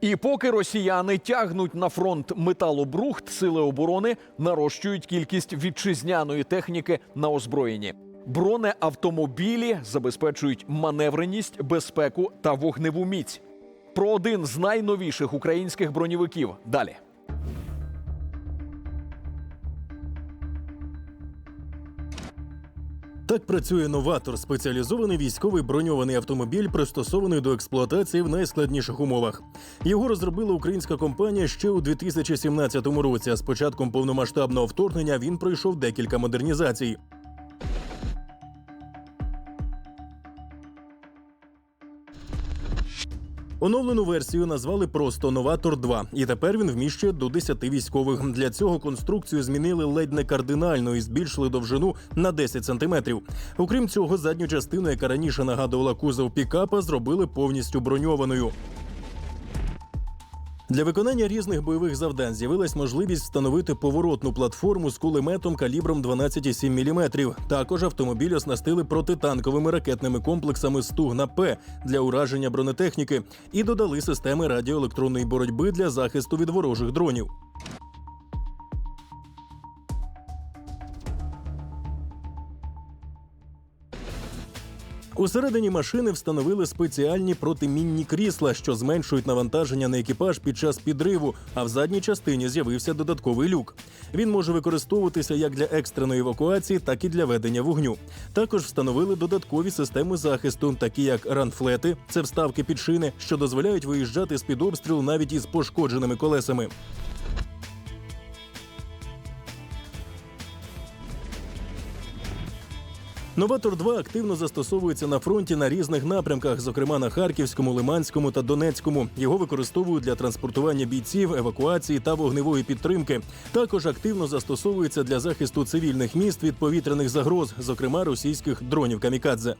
І поки росіяни тягнуть на фронт металобрухт, сили оборони нарощують кількість вітчизняної техніки на озброєнні. Бронеавтомобілі забезпечують маневреність, безпеку та вогневу міць. Про один з найновіших українських броньовиків далі. Так працює новатор, спеціалізований військовий броньований автомобіль, пристосований до експлуатації в найскладніших умовах. Його розробила українська компанія ще у 2017 році. З початком повномасштабного вторгнення він пройшов декілька модернізацій. Оновлену версію назвали просто Новатор 2, і тепер він вміщує до 10 військових. Для цього конструкцію змінили ледь не кардинально і збільшили довжину на 10 сантиметрів. Окрім цього, задню частину, яка раніше нагадувала кузов пікапа, зробили повністю броньованою. Для виконання різних бойових завдань з'явилась можливість встановити поворотну платформу з кулеметом калібром 12,7 мм. Також автомобіль оснастили протитанковими ракетними комплексами Стугна П для ураження бронетехніки і додали системи радіоелектронної боротьби для захисту від ворожих дронів. Усередині машини встановили спеціальні протимінні крісла, що зменшують навантаження на екіпаж під час підриву. А в задній частині з'явився додатковий люк. Він може використовуватися як для екстреної евакуації, так і для ведення вогню. Також встановили додаткові системи захисту, такі як ранфлети, це вставки під шини, що дозволяють виїжджати з під обстрілу навіть із пошкодженими колесами. Новатор 2 активно застосовується на фронті на різних напрямках, зокрема на Харківському, Лиманському та Донецькому. Його використовують для транспортування бійців, евакуації та вогневої підтримки. Також активно застосовується для захисту цивільних міст від повітряних загроз, зокрема російських дронів камікадзе.